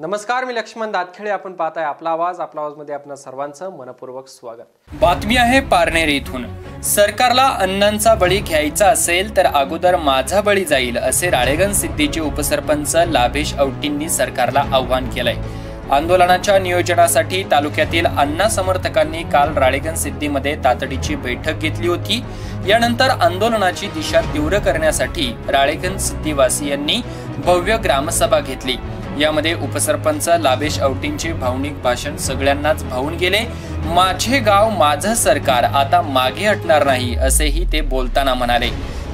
नमस्कार मी लक्ष्मण दातखेडे. आपण पाहताय आपला आवाज. आपला आवाजमध्ये आपण सर्वांचं मनपूर्वक स्वागत. बातमी आहे पारनेर इथून. सरकारला अण्णांचा बळी घ्यायचा असेल तर अगोदर माझा बळी जाईल असे राळेगण सिद्धीचे उपसरपंच लाभेश औटींनी सरकारला आव्हान केलंय. आंदोलनाच्या नियोजनासाठी तालुक्यातील अण्णा समर्थकांनी काल राळेगण सिद्धीमध्ये तातडीची बैठक घेतली होती. यानंतर आंदोलनाची दिशा तीव्र करण्यासाठी राळेगण सिद्धीवासियांनी भव्य ग्रामसभा घेतली. यामध्ये उपसरपंच लाभेश औटींचे भावनिक भाषण सगळ्यांनाच भावून गेले. माझे गाव माझं सरकार आता मागे हटणार नाही असेही ते बोलताना म्हणाले.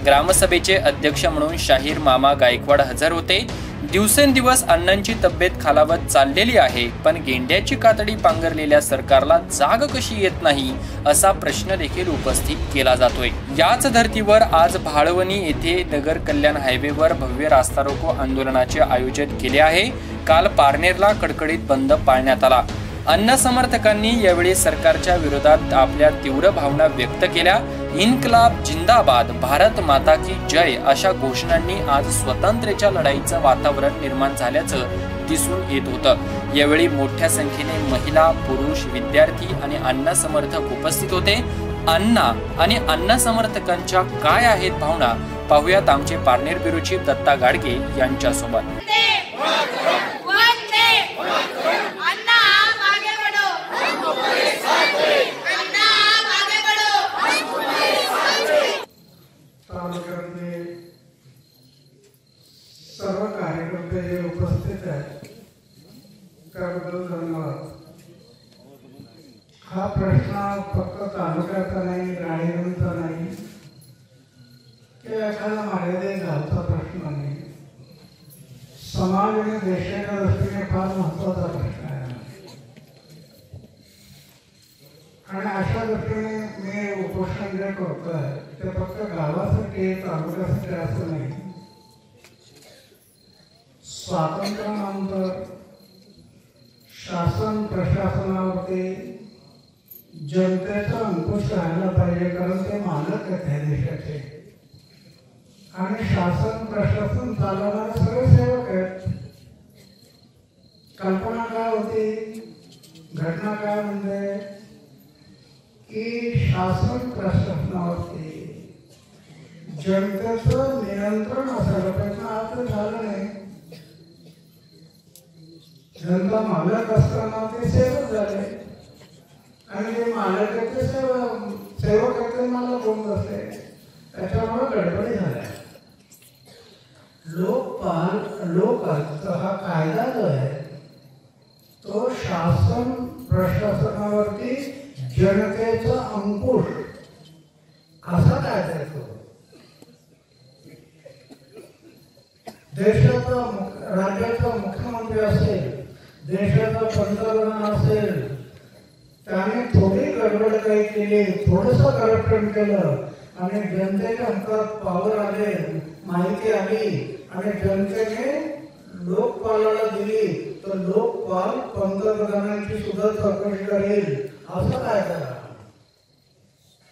ग्रामसभेचे अध्यक्ष म्हणून शाहीर मामा गायकवाड हजर होते. दिवसेंदिवस अण्णांची तब्येत खालावत चाललेली आहे पण गेंड्याची कातडी पांघरलेल्या सरकारला जाग कशी येत नाही असा प्रश्न देखील उपस्थित केला जातोय. याच धर्तीवर आज भाळवणी येथे नगर कल्याण हायवेवर भव्य रास्ता रोको आंदोलनाचे आयोजन केले आहे. काल पारनेरला कडकडीत बंद पाळण्यात आला. अण्णा समर्थकांनी यावेळी सरकारच्या विरोधात आपल्या तीव्र भावना व्यक्त केल्या. इन्कलाब जिंदाबाद भारत माता की जय अशा घोषणांनी आज स्वतंत्रच्या लढाईचं वातावरण निर्माण झाल्याचं दिसून येत होतं. यावेळी मोठ्या संख्येने महिला पुरुष विद्यार्थी आणि अण्णा समर्थक उपस्थित होते. अण्णा आणि अण्णा समर्थकांच्या काय आहेत भावना? पाहुयात आमचे पारनेर ब्युरो दत्ता गाडगे यांच्यासोबत वंदे अन्ना आगे बढ़ो अन्ना आगे बढ़ो तालुक्यातले सर्व कार्यकर्ते जे उपस्थित आहेत त्याबद्दल धन्यवाद हा प्रश्न फक्त तालुक्याचा नाही राणीगंजचा नाही. किंवा एखादा मर्यादित घालचा प्रश्न नाही. समाज आणि देशाच्या दृष्टीने फार महत्त्वाचा प्रश्न आहे. आणि अशा दृष्टीने मी उपोषण जे करतोय ते फक्त गावासाठी तालुक्यासाठी असं नाही. स्वातंत्र्य शासन प्रशासनावरती जनतेचा अंकुश राहायला पाहिजे कारण ते मालक आहेत ह्या देशाचे आणि शासन प्रशासन चालवणारे सगळे सेवक आहेत कल्पना काय होती घटना काय म्हणते? की शासन प्रशासनावरती जनतेचं नियंत्रण असायला पाहिजे. आता झालं नाही. जनता मालक असताना ते सेवक झाले. आणि ते मालक ते सेवक सेवक आहेत ते मला कोण बसले. त्याच्यामुळे गडबडी झाल्या. लोकपाल लोक हा कायदा जो आहे तो शासन प्रशासनावरती जनतेचा अंकुश. असा काय आहे देशाचा राज्याचा मुख्यमंत्री असेल देशाचा पंतप्रधान असेल त्याने थोडी गडबड काही केली थोडस करप्शन केलं आणि जनतेच्या अंतरात पावर आले माहिती आली आणि जनतेने लोकपालाला दिली तर लोकपाल पंतप्रधानांची सुद्धा चौकशी करेल. असं काय करा?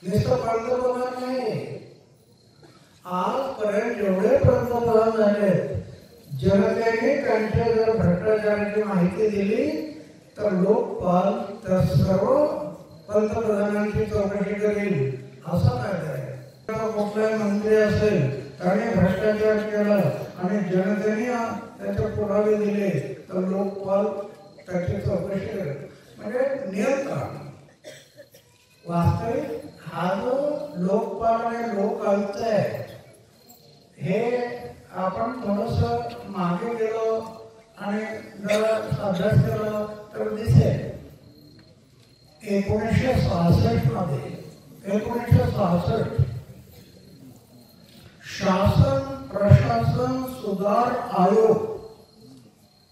नुसतं पंतप्रधान नाही आजपर्यंत जेवढे पंतप्रधान झाले जनतेने त्यांच्या जर भ्रष्टाचाराची माहिती दिली तर लोकपाल त्या सर्व पंतप्रधानांची चौकशी करेल. असं काय आहे कुठलाही मंत्री असेल त्याने भ्रष्टाचार केला. आणि जनतेने त्याचे पुरावे दिले. तर लोकपाल त्याची चौकशी करेल म्हणजे का वास्तविक हा जो लोकपाल आणि लोक आयुक्त आहे हे आपण थोडस मागे गेलो आणि जर अभ्यास केला तर दिसेल. एकोणीसशे सहासष्टमध्ये एकोणीसशे सहासष्ट शासन प्रशासन सुधार आयोग.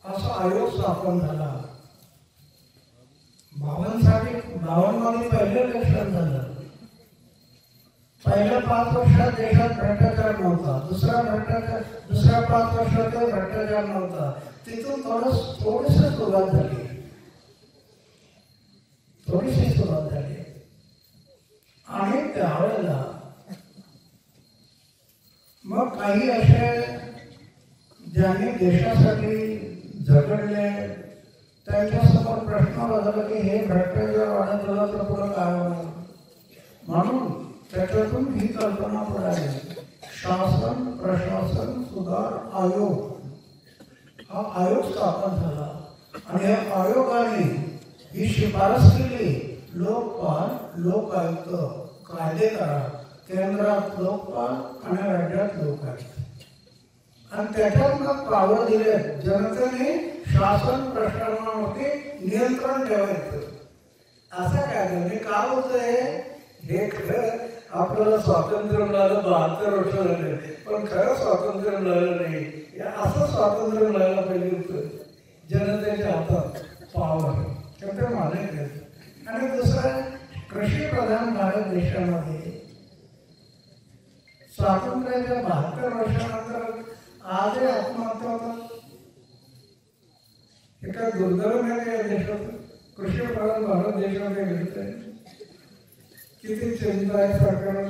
असा आयोग स्थापन झाला. बावनसाठी पहिलं इलेक्शन झालं. पहिल्या पाच वर्षात देशात भ्रष्टाचार नव्हता. दुसरा भ्रष्टाचार दुसऱ्या पाच वर्षात भ्रष्टाचार नव्हता. तिथून थोडस थोडीशी सुरुवात झाली. थोडीशी सुरुवात झाली. आणि त्यावेळेला मग काही असे ज्यांनी देशासाठी झगडले त्यांच्यासमोर प्रश्न बदलला की हे भ्रष्टाचार वाढत गेला तर पुढं काय होणार? म्हणून त्याच्यातून ही कल्पना पडाली शासन प्रशासन सुधार आयोग. हा आयोग स्थापन झाला. आणि या आयोगाने ही शिफारस केली लोकपाल लोकायुक्त कायदे करा केंद्रात लोक आणि राज्यात आहेत. आणि त्याच्यातनं पावर दिले जनतेने शासन प्रशासनावरती नियंत्रण ठेवायचं. असं काय म्हणजे का होतंय? हे खरं आपल्याला स्वातंत्र्य मिळालं बहात्तर वर्ष झाले. पण खरं स्वातंत्र्य मिळालं नाही. असं स्वातंत्र्य मिळायला पाहिजे होतं. जनतेच्या हातात पावर तर ते मालक आणि दुसरं कृषी प्रधान भारत देशामध्ये स्वातंत्र्याच्या बहात्तर वर्षानंतर आजही आत्महत्या होतात. हे काय दुर्दैव आहे या देशात कृषी प्रधान भारत देशामध्ये घडतंय. किती चिंता आहे सरकारला.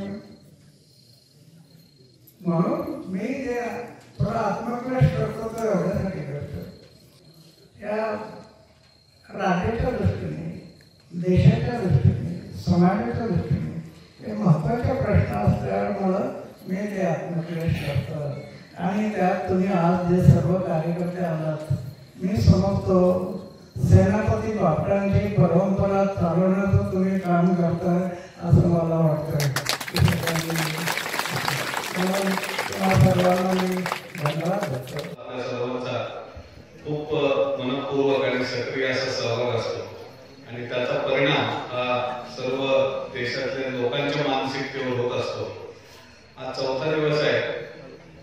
म्हणून मी जे थोडा आत्मक्लेश करतो तर एवढ्यासाठी करतो या राज्याच्या दृष्टीने देशाच्या दृष्टीने समाजाच्या दृष्टीने हे महत्त्वाचे प्रश्न असल्यामुळं मी ते आणि त्यात तुम्ही आज जे सर्व कार्यकर्ते आलात मी समजतो सेनापती बापटांची परंपरा चालवण्याचं तुम्ही काम करताय असं मला वाटतं सर्वांना मी धन्यवाद देतो. खूप मनपूर्वक आणि सक्रिय असा सहभाग असतो. आणि त्याचा परिणाम हा सर्व देशातल्या लोकांच्या मानसिकतेवर होत असतो. हा चौथा दिवस आहे.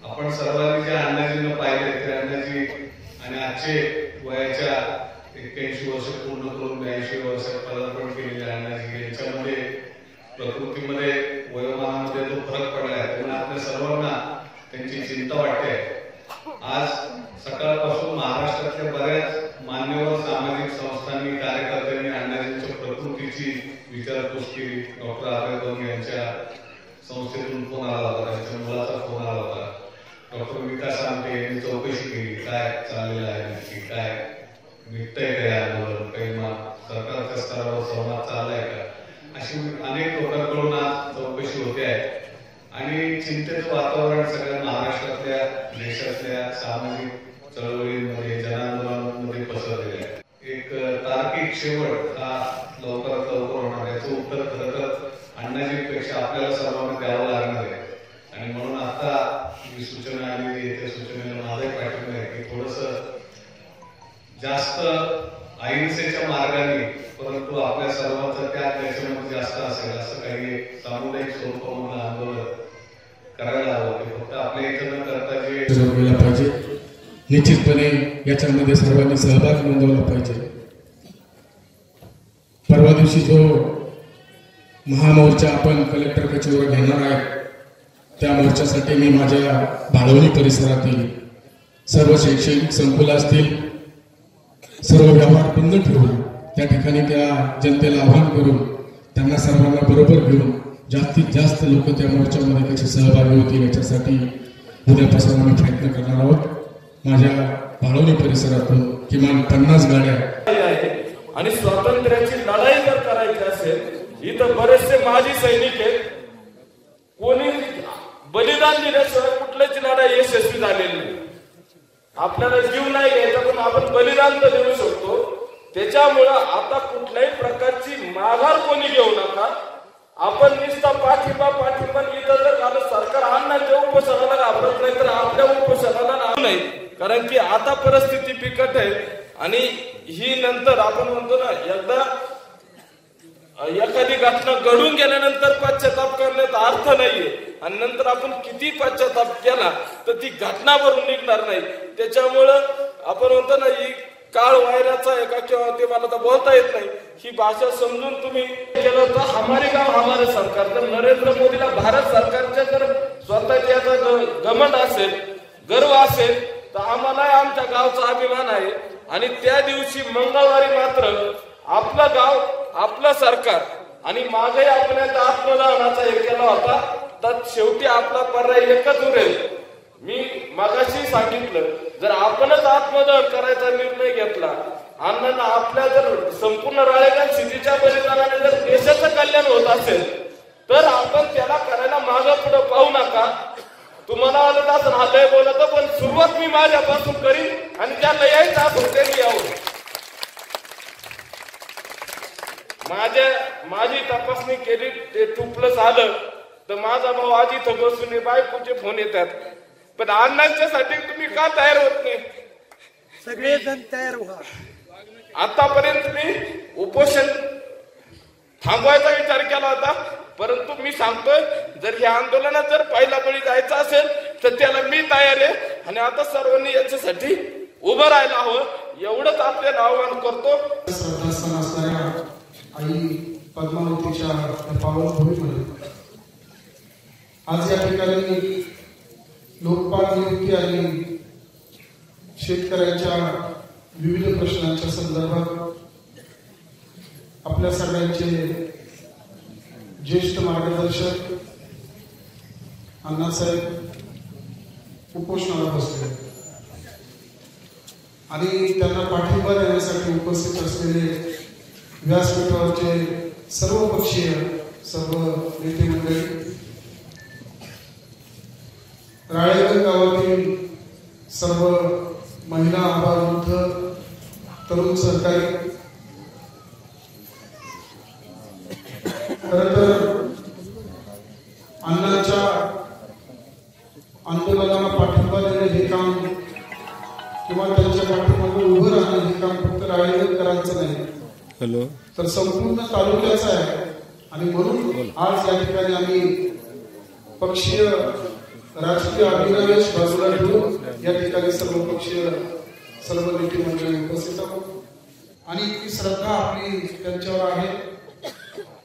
आपण सर्वांनी जे अण्णाजींना पाहिले ते अण्णाजी आणि आजचे वयाच्या एक्क्याऐंशी वर्ष पूर्ण करून ब्याऐंशी वर्षात पदार्पण केलेले अण्णाजी यांच्यामध्ये प्रकृतीमध्ये वयोमानामध्ये जो फरक पडलाय. त्यामुळे आपल्या सर्वांना त्यांची चिंता वाटते. आज सकाळपासून महाराष्ट्रातल्या बऱ्याच मान्यवर सामाजिक संस्थांनी कार्यकर्त्यांनी अण्णाजींच्या प्रकृतीची विचारपूस केली डॉक्टर आबेदन यांच्या संस्थेतून फोन आला होता त्यांच्या मुलाचा फोन आला होता डॉक्टर विकास आमटे यांनी चौकशी केली. काय चाललेलं आहे नक्की काय निघतंय काय आंदोलन काही मा- सरकारच्या स्तरावर संवाद चाललाय का? अशी अनेक लोकांकडून आज चौकशी होते आहे. आणि चिंतेचं वातावरण सगळ्या महाराष्ट्रातल्या देशातल्या सामाजिक चळवळींमध्ये जनांदोलनांमध्ये पसरलेलं आहे. एक तार्किक शेवट हा लवकरात लवकर होणार याचं उत्तर खरं तर अण्णाजीपेक्षा आपल्याला सर्वांना द्यावं लागणार आहे. आणि म्हणून आता मी सूचना आलेली आहे त्या सूचनेला माझा पाठिंबा आहे की थोडस जास्त अहिंसेच्या मार्गाने परंतु आपल्या सर्वांचा त्याग त्याच्यामध्ये जास्त असेल असं काही सामुदायिक स्वरूपामध्ये आंदोलन करायला हवं ते फक्त आपल्या इथं न करता जे पाहिजे निश्चितपणे याच्यामध्ये सर्वांनी सहभाग नोंदवला पाहिजे. परवा दिवशी जो महामोर्चा आपण कलेक्टर कचेरीवर घेणार आहे. त्या मोर्चासाठी मी माझ्या भाळवणी परिसरातील सर्व शैक्षणिक संकुल असतील सर्व व्यवहार बंद ठेवून त्या ठिकाणी त्या जनतेला आव्हान करून त्यांना सर्वांना बरोबर घेऊन जास्तीत जास्त लोक त्या मोर्चामध्ये कसे सहभागी होतील याच्यासाठी उद्यापासून आम्ही प्रयत्न करणार आहोत. माझ्या भाळवणी परिसरातून किमान पन्नास गाड्या आणि स्वातंत्र्याची लढाई जर करायची असेल इथं बरेचसे माजी सैनिक आहेत. कोणी बलिदान दिल्याशिवाय कुठल्याची लढाई यशस्वी झालेली नाही. आपल्याला जीव नाही घ्यायचा पण आपण बलिदान तर देऊ शकतो. त्याच्यामुळं आता कुठल्याही प्रकारची माघार कोणी घेऊ नका. आपण नुसता पाठिंबा पाठिंबा इथं जर आलं सरकार अण्णांच्या उपोषणाला घाबरत नाही तर आपल्या उपोषणाला घाबरू नाही कारण की आता परिस्थिती बिकट आहे आणि ही नंतर आपण म्हणतो ना एकदा एखादी घटना घडून गेल्यानंतर पश्चाताप करण्यात अर्थ नाहीये. आणि नंतर आपण किती पश्चाताप केला तर ती घटना भरून निघणार नाही. त्याच्यामुळं आपण म्हणतो ना ही काळ वायराचा आहे का किंवा ते मला तर बोलता येत नाही. ही भाषा समजून तुम्ही केलं तर हमारे गाव हमारे सरकार. तर नरेंद्र मोदीला भारत सरकारच्या जर स्वतःच्या याचा ग- असेल गर्व असेल तर आम्हाला आमच्या गावचा अभिमान आहे. आणि त्या दिवशी मंगळवारी मात्र आपलं गाव आपलं सरकार आणि मागे आपल्याला आत्मदानाचा एक केला होता तर शेवटी आपला पर्याय एकच उरेल. मी मगाशी सांगितलं जर आपणच आत्मदान करायचा निर्णय घेतला अण्णांना आपल्या जर संपूर्ण राळेगण स्थितीच्या बलिदानाने जर देशाचं कल्याण होत असेल तर आपण त्याला करायला मागं पुढं पाहू नका. तुम्हाला आलं असं हा लय बोलत पण सुरुवात मी माझ्यापासून करीन आणि त्या यायचं असेल त्यांनी यावं. माझ्या माझी तपासणी केली ते टू प्लस आलं तर माझा भाऊ आज इथं बसून बायकोचे फोन येतात. पण अण्णांच्यासाठी तुम्ही का तयार होत नाही? सगळेजण तयार व्हा. आतापर्यंत मी उपोषण थांबवायचा विचार केला होता. परंतु मी सांगतोय जर या आंदोलनात जर पहिला बळी जायचा असेल तर त्याला मी तयार आहे. आणि आता सर्वांनी याच्यासाठी उभं राहायला हवं. एवढंच आपल्याला आवाहन करतो. आई पद्मावतीच्या या पावनभूमीमध्ये आज या ठिकाणी लोकपाल नियुक्ती आणि शेतकऱ्यांच्या विविध प्रश्नांच्या संदर्भात आपल्या सगळ्यांचे ज्येष्ठ मार्गदर्शक अण्णासाहेब उपोषणाला बसले. आणि त्यांना पाठिंबा देण्यासाठी उपस्थित असलेले व्यासपीठावरचे सर्व पक्षीय सर्व नेते मंडळी राळेगण गावातील सर्व महिला आबालवृद्ध तरुण सहकारी खरं तर हॅलो. तर संपूर्ण तालुक्याचं आहे. आणि म्हणून आज या ठिकाणी आम्ही पक्षीय राजकीय अभिनवेश बाजूला ठेवून या ठिकाणी सर्व पक्षीय सर्व नेते मंडळी उपस्थित आहोत. आणि इतकी श्रद्धा आपली त्यांच्यावर आहे.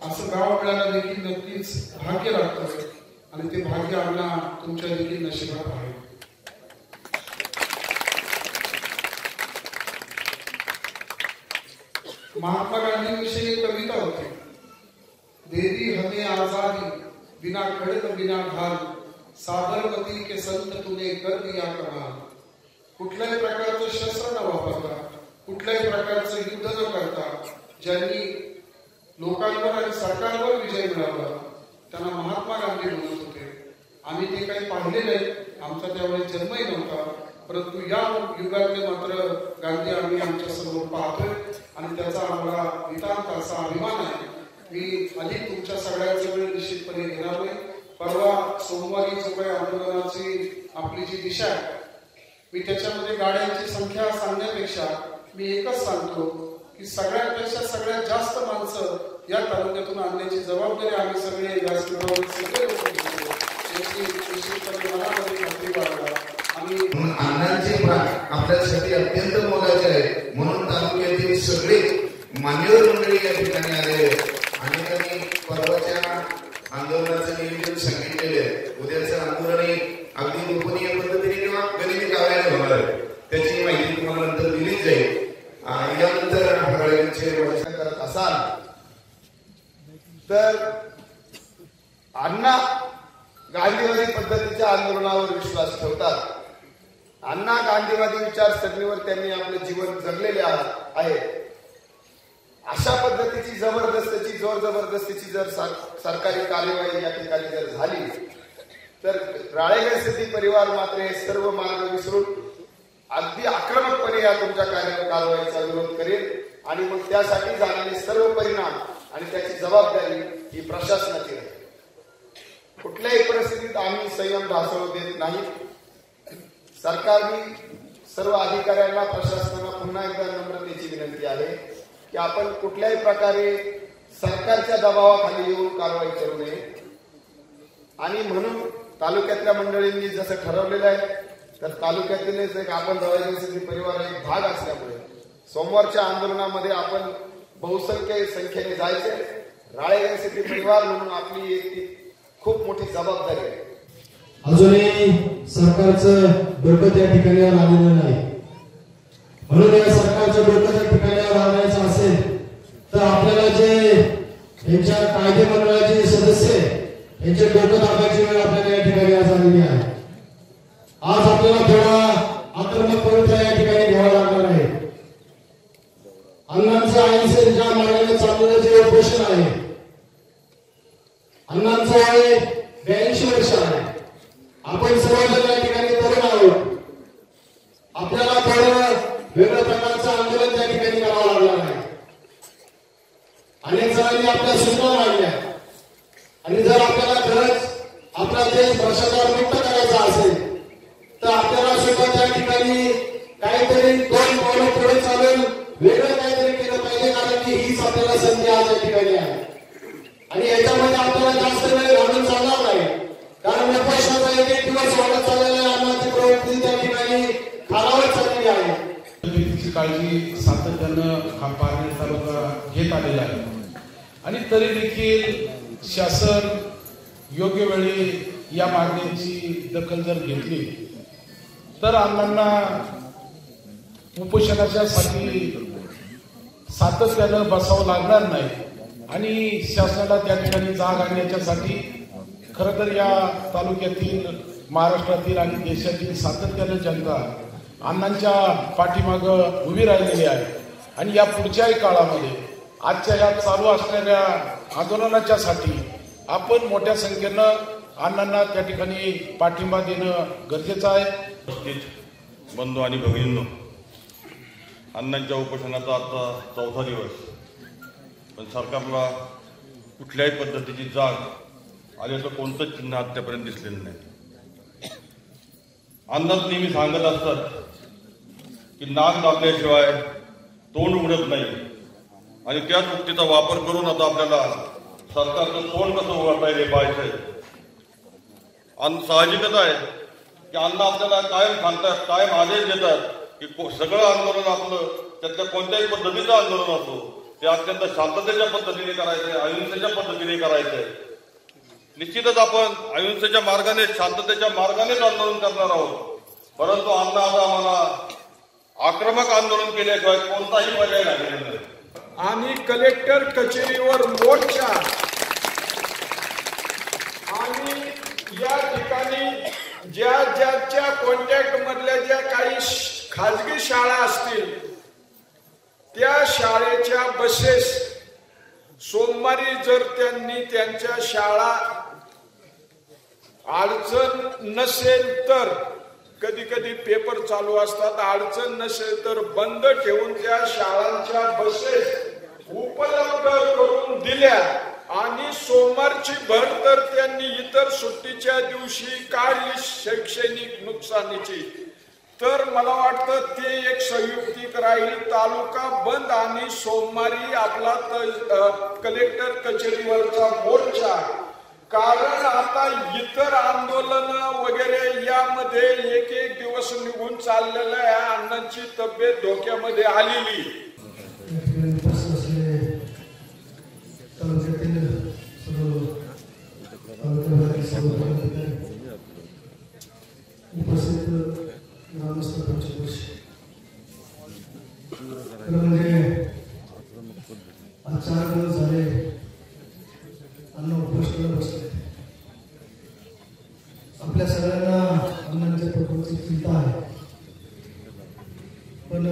असं गाव मिळायला देखील नक्कीच भाग्य लागतं आणि ते भाग्य आम्हाला तुमच्या देखील नशिबात आहे. महात्मा गांधीविषयी एक कविता होती. देवी हमें आजादी बिना खड़ग बिना ढाल साबरमती के संत तुने कर दिया कमाल. कुठल्याही प्रकारचं शस्त्र न वापरता कुठल्याही प्रकारचं युद्ध न करता ज्यांनी लोकांवर आणि सरकारवर विजय मिळवला त्यांना महात्मा गांधी म्हणत होते. आम्ही ते काही पाहिले नाही आमचा त्यावेळी जन्मही नव्हता. परंतु या युगातले मात्र गांधी आम्ही आमच्यासमोर पाहतोय आणि त्याचा आम्हाला नितांत असा अभिमान आहे. मी अधिक तुमच्या सगळ्यांचा वेळ निश्चितपणे घेणार नाही. परवा सोमवारी जो काही आंदोलनाची आपली जी दिशा आहे मी त्याच्यामध्ये गाड्यांची संख्या सांगण्यापेक्षा मी एकच सांगतो की सगळ्यांपेक्षा सगळ्यात जास्त माणसं या तालुक्यातून आणण्याची जबाबदारी आम्ही सगळे व्यासपीठावर सगळे लोक म्हणून अण्णांचे प्राण आपल्यासाठी अत्यंत मोलाचे आहे म्हणून तालुक्यातील सगळे मान्यवर मंडळी या ठिकाणी आले आहेत. अनेकांनी परवाच्या आंदोलनाचं नियोजन सांगितलेलं आहे. उद्याचं आंदोलन अगदी गोपनीय पद्धतीने किंवा गणिती कार्यालय होणार आहे. त्याची माहिती तुम्हाला नंतर दिली जाईल. आणि यानंतर हळदीचे वचन करत असाल. तर अण्णा गांधीवादी पद्धतीच्या आंदोलनावर विश्वास ठेवतात. अण्णा गांधीवादी विचारसरणीवर त्यांनी आपलं जीवन जगलेले आहे आहे. अशा पद्धतीची जबरदस्तीची जोर जबरदस्तीची जर सर- सरकारी कार्यवाही या ठिकाणी जर झाली तर राळेगण स्थिती परिवार मात्र हे सर्व मार्ग विसरून अगदी आक्रमकपणे या तुमच्या कार्य कारवाईचा विरोध करेल आणि मग त्यासाठी झालेले सर्व परिणाम आणि त्याची जबाबदारी ही प्रशासनाची राहील कुठल्याही परिस्थितीत आम्ही संयम ढासळू देत नाही सरकारने सर्व अधिकाऱ्यांना प्रशासनाला पुन्हा एकदा नम्रतेची विनंती आहे की आपण कुठल्याही प्रकारे सरकारच्या दबावाखाली येऊन कारवाई करू नये. आणि म्हणून तालुक्यातल्या मंडळींनी जसं ठरवलेलं आहे तर तालुक्यातीलच एक आपण रवायची परिवार एक भाग असल्यामुळे सोमवारच्या आंदोलनामध्ये आपण बहुसंख्य संख्येने जायचे. राळे परिवार म्हणून आपली एक ती खूप मोठी जबाबदारी आहे. अजूनही सरकारचं डोकं त्या ठिकाणावर आलेलं नाही. म्हणून या सरकारचं डोकं त्या ठिकाणावर आणायचं असेल तर आपल्याला जे यांच्या कायदे मंडळाचे सदस्य यांचे डोकं दाबायची वेळ आपल्याला या ठिकाणी आज आलेली आहे. आज आपल्याला थोडा आक्रमक पवित्रा या ठिकाणी घ्यावा लागणार आहे. अण्णांचं अहिंसेच्या मार्गाने चाललेलं जे उपोषण आहे अण्णांचं वय ब्याऐंशी वर्ष आहे आपण सर्वजण या ठिकाणी तरुण आहोत आपल्याला थोडं वेगळ्या प्रकारचं आंदोलन त्या ठिकाणी करावं लागणार आहे अनेक जणांनी आपल्या सूचना मांडल्या आणि जर आपल्याला खरंच आपला देश भ्रष्टाचार मुक्त करायचा असेल तर आपल्याला सुद्धा त्या ठिकाणी काहीतरी दोन पावलं पुढे चालून वेगळं काहीतरी केलं पाहिजे कारण की हीच आपल्याला संधी आज या ठिकाणी आहे. आणि याच्यामध्ये आपल्याला जास्त वेळ घालून चालणार नाही. कारण उपोषणाचा एक एक दिवस वाढत चाललेला अन्नाची प्रवृत्ती त्या ठिकाणी खालावत चाललेली आहे. काळजी सातत्यानं हा पारनेर तालुका घेत आलेला आहे. आणि तरी देखील शासन योग्य वेळी या मागणीची दखल जर घेतली तर अण्णांना उपोषणाच्या साठी सातत्यानं बसावं लागणार नाही. आणि शासनाला त्या ठिकाणी जाग आणण्याच्यासाठी खरं तर या तालुक्यातील महाराष्ट्रातील आणि देशातील सातत्यानं जनता अण्णांच्या पाठीमाग उभी राहिलेली आहे. आणि या पुढच्याही काळामध्ये आजच्या या चालू असणाऱ्या आंदोलनाच्या साठी आपण मोठ्या संख्येनं अण्णांना त्या ठिकाणी पाठिंबा देणं गरजेचं आहे. बंधू आणि भगिनींनो अण्णांच्या उपोषणाचा आता चौथा दिवस. पण सरकारला कुठल्याही पद्धतीची जाग आल्याचं कोणतंच चिन्ह आत्तापर्यंत दिसलेलं नाही. अण्णाच नेहमी सांगत असतात की नाक दाबल्याशिवाय तोंड उघडत नाही. आणि त्याच उक्तीचा वापर करून आता आपल्याला सरकारचं तोंड कसं उघडता येईल हे पाहायचंय. साहजिकच आहे की अण्णा आपल्याला कायम सांगतात कायम आदेश देतात की को- सगळं आंदोलन आपलं त्यातल्या कोणत्याही पद्धतीचं आंदोलन असो ते अत्यंत शांततेच्या पद्धतीने करायचंय अहिंसेच्या पद्धतीने करायचंय निश्चितच आपण अहिंसेच्या मार्गाने शांततेच्या मार्गानेच आंदोलन करणार आहोत. परंतु अण्णा आता आम्हाला आक्रमक आंदोलन केल्याशिवाय कोणताही पर्याय लागलेला नाही आणि कलेक्टर कचेरीवर मोर्चा. आणि या ठिकाणी ज्या ज्याच्या कॉन्टॅक्ट मधल्या ज्या काही खाजगी शाळा असतील त्या शाळेच्या बसेस सोमवारी जर त्यांनी त्यांच्या शाळा अडचण नसेल तर कधी कधी पेपर चालू असतात अडचण नसेल तर बंद ठेवून त्या शाळांच्या बसेस उपलब्ध करून दिल्या. आणि सोमवारची भर तर त्यांनी इतर सुट्टीच्या दिवशी काढली शैक्षणिक नुकसानीची. तर मला वाटतं ते एक संयुक्तिक राहील. तालुका बंद आणि सोमवारी आपला त- कलेक्टर कचेरीवरचा मोर्चा कारण आता इतर आंदोलन वगैरे यामध्ये एक एक दिवस निघून चाललेलं आहे. अण्णांची तब्येत धोक्यामध्ये आलेली. उपस्थित ग्रामस्थ म्हणजे चार दिवस झाले अन्न उपोषणाला बसले आपल्या सगळ्यांना अन्नाच्या प्रकृतीची चिंता आहे. पण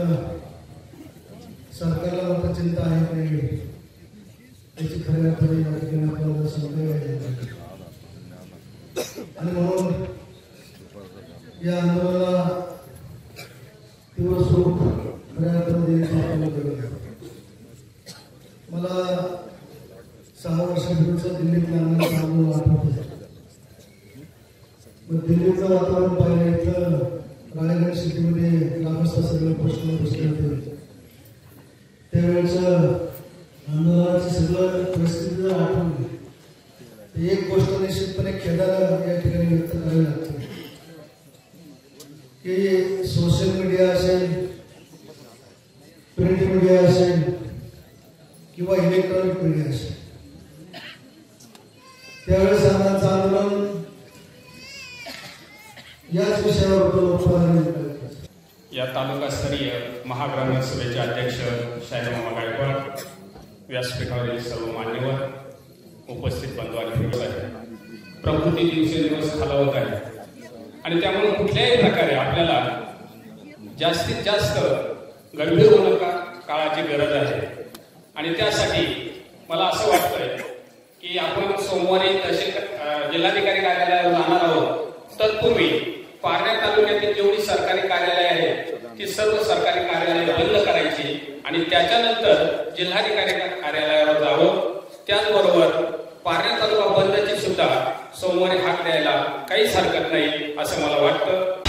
എടുത്തത് प्रकारे आपल्याला जास्तीत जास्त गंभीर होणं का काळाची गरज आहे. आणि त्यासाठी मला असं वाटतंय की आपण सोमवारी तहसील जिल्हाधिकारी कार्यालयावर जाणार आहोत. तत्पूर्वी पारण्या तालुक्यातील जेवढी सरकारी कार्यालय आहेत ती सर्व सरकारी कार्यालय बंद करायची आणि त्याच्यानंतर जिल्हाधिकारी कार्यालयावर जावं. त्याचबरोबर पारण्या तालुका बंदची सुद्धा सोमवारी हाक द्यायला काहीच हरकत नाही असं मला वाटतं.